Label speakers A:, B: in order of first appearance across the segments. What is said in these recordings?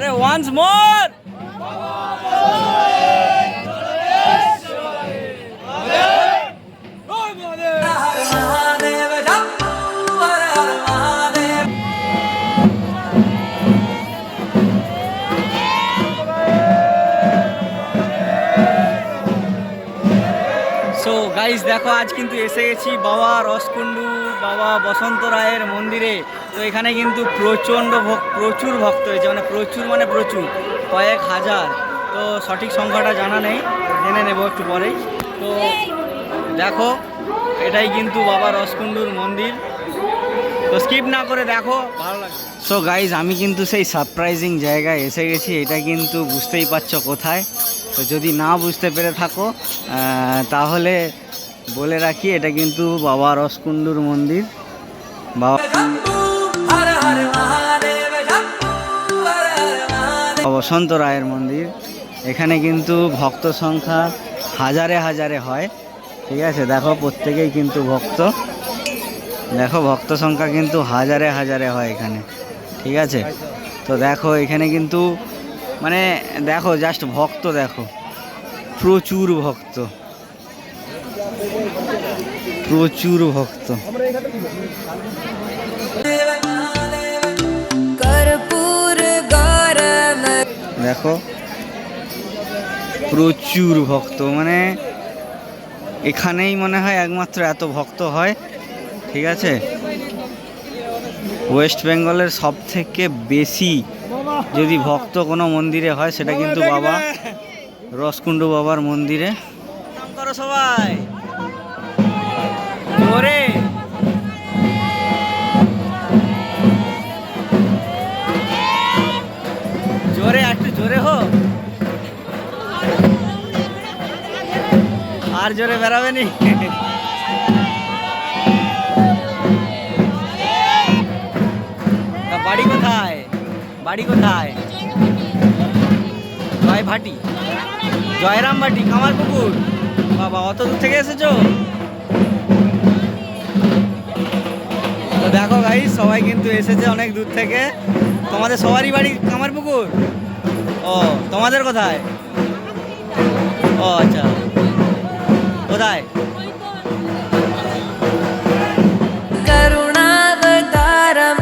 A: আরে once more so guys দেখো আজ কিন্তু এসে গেছি বাবা রসকুন্ডু বাবা বসন্ত রায়ের মন্দিরে। তো এখানে কিন্তু প্রচণ্ড প্রচুর ভক্ত হয়েছে। মানে প্রচুর মানে প্রচুর কয়েক হাজার। তো সঠিক সংখ্যাটা জানা নেই জেনে নেব একটু পরেই তো দেখো এটাই কিন্তু বাবা রসকুন্ডুর মন্দির। তো স্কিপ না করে দেখো। ভালো লাগবে সো গাইজ আমি কিন্তু সেই সারপ্রাইজিং জায়গায় এসে গেছি। এটা কিন্তু বুঝতেই পারছ কোথায়। তো যদি না বুঝতে পেরে থাকো তাহলে বলে রাখি, এটা কিন্তু বাবা রসকুন্ডুর মন্দির। বাবা বসন্ত রায়ের মন্দির। এখানে কিন্তু ভক্ত সংখ্যা হাজারে হাজারে হয়। ঠিক আছে, দেখো প্রত্যেকেই কিন্তু ভক্ত। দেখো ভক্ত সংখ্যা কিন্তু হাজারে হাজারে হয় এখানে। ঠিক আছে? তো দেখো, এখানে কিন্তু মানে দেখো জাস্ট ভক্ত দেখো। প্রচুর ভক্ত। প্রচুর ভক্ত। দেখো প্রচুর ভক্ত মানে এখানেই মনে হয় একমাত্র এত ভক্ত হয় ঠিক আছে? ওয়েস্ট বেঙ্গলের সব থেকে বেশি যদি ভক্ত কোনো মন্দিরে হয় সেটা কিন্তু বাবা রসকুণ্ডু বাবার মন্দিরে। সবাই। জোরে জোরে, একটু জোরে হো। আর জোরে বেরাবে নি। তা বাড়ি কোথায়? বাড়ি কোথায়? জয় ভাটি জয়রাম ভাটি কামার পুকুর বাবা, অত দূর থেকে এসেছ? দেখো ভাই সবাই কিন্তু এসেছে অনেক দূর থেকে। তোমাদের সবারই বাড়ি কামারপুকুর ও, তোমাদের কোথায়? ও আচ্ছা। কোথায়? করুণাবতারম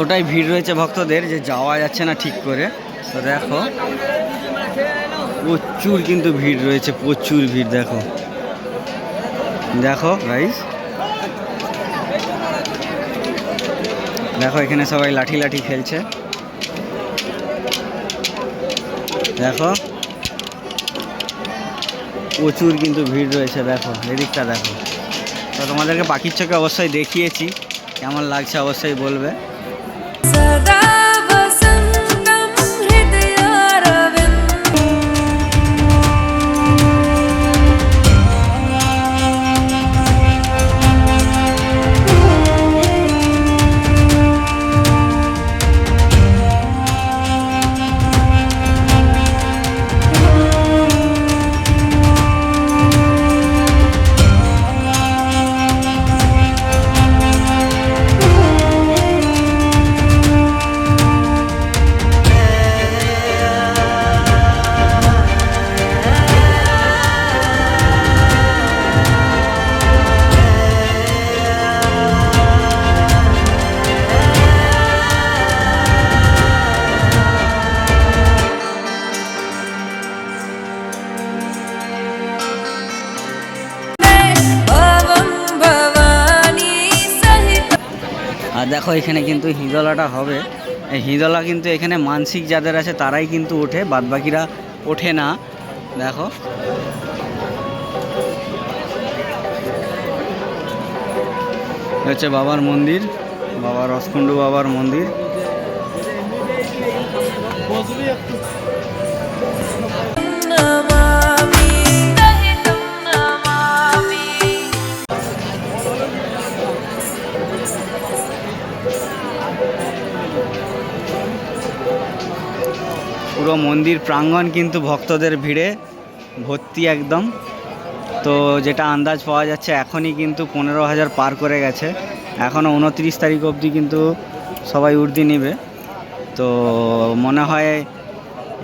A: এতটাই ভিড় রয়েছে ভক্তদের যে যাওয়া যাচ্ছে না ঠিক করে। তো দেখো, প্রচুর কিন্তু ভিড় রয়েছে, প্রচুর ভিড়, দেখো। দেখো গাইস দেখো, এখানে সবাই লাঠি লাঠি খেলছে। দেখো। প্রচুর কিন্তু ভিড় রয়েছে, দেখো, এদিকটা দেখো। তো তোমাদেরকে পাখির চোখে অবশ্যই দেখিয়েছি, কেমন লাগছে অবশ্যই বলবে।
B: 色
A: 的。দেখো, এখানে কিন্তু হিদলাটা হবে। এই হিদলা কিন্তু এখানে মানসিক যাদের আছে, তারাই কিন্তু ওঠে, বাদবাকিরা ওঠে না। দেখো। হচ্ছে বাবার মন্দির, বাবা রসকুণ্ডু বাবার মন্দির। পুরো মন্দির প্রাঙ্গণ কিন্তু ভক্তদের ভিড়ে ভর্তি একদম। তো যেটা আন্দাজ পাওয়া যাচ্ছে এখনই কিন্তু পনেরো হাজার পার করে গেছে। এখনও উনত্রিশ তারিখ অবধি কিন্তু সবাই উর্দি নেবে। তো মনে হয়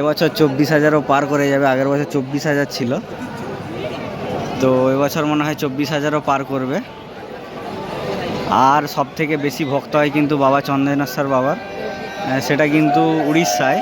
A: এবছর চব্বিশ হাজারও পার করে যাবে, আগের বছর চব্বিশ হাজার ছিল। তো এবছর মনে হয় চব্বিশ হাজারও পার করবে। আর সব থেকে বেশি ভক্ত হয় কিন্তু বাবা চন্দনেশ্বর বাবার। সেটা কিন্তু উড়িষ্যায়।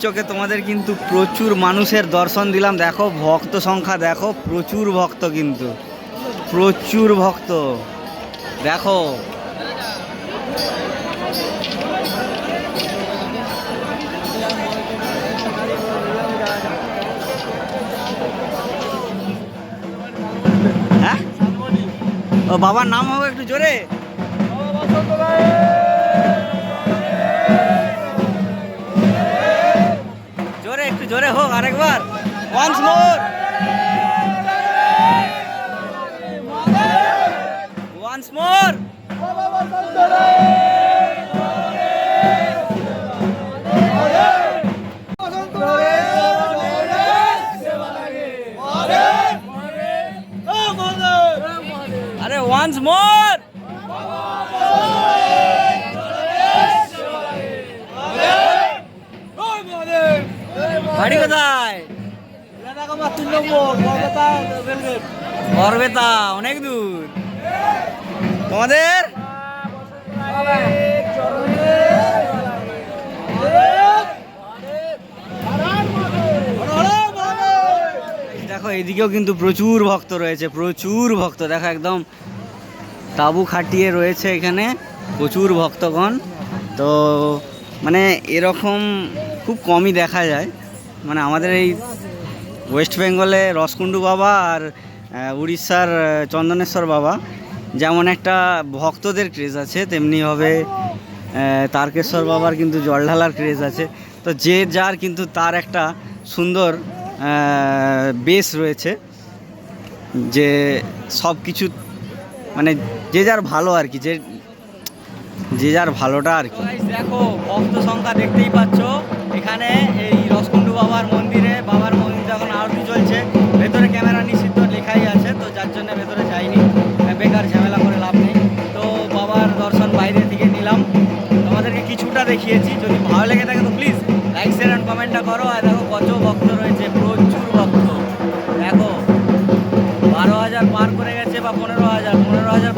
A: চোখে তোমাদের কিন্তু প্রচুর মানুষের দর্শন দিলাম। দেখো, ভক্ত সংখ্যা, দেখো, প্রচুর ভক্ত কিন্তু। প্রচুর ভক্ত। দেখো। হ্যাঁ? ও, বাবার নাম হবে একটু জোরে। জোরে হোক আরেকবার ওয়ান্স মোর ওয়ান্স মোর বরবেতা অনেক দূর। তোমাদের? দেখো, এদিকেও কিন্তু প্রচুর ভক্ত রয়েছে, প্রচুর ভক্ত। দেখো একদম তাবু খাটিয়ে রয়েছে এখানে প্রচুর ভক্তগণ। তো মানে এরকম খুব কমই দেখা যায়। মানে আমাদের এই ওয়েস্ট বেঙ্গলে রসকুণ্ডু বাবা আর উড়িষ্যার চন্দনেশ্বর বাবা। যেমন একটা ভক্তদের ক্রেজ আছে তেমনিভাবে তারকেশ্বর বাবার কিন্তু জল ঢালার ক্রেজ আছে। তো যে যার কিন্তু তার একটা সুন্দর বেস রয়েছে। যে সব কিছু মানে যে যার ভালো আর কি, যে যে যার ভালোটা আর কি। দেখো, ভক্ত সংখ্যা দেখতেই পাচ্ছ। এখানে এই রসকুণ্ডু বাবার বারো হাজার পার করে গেছে বা পনেরো হাজার পনেরো হাজার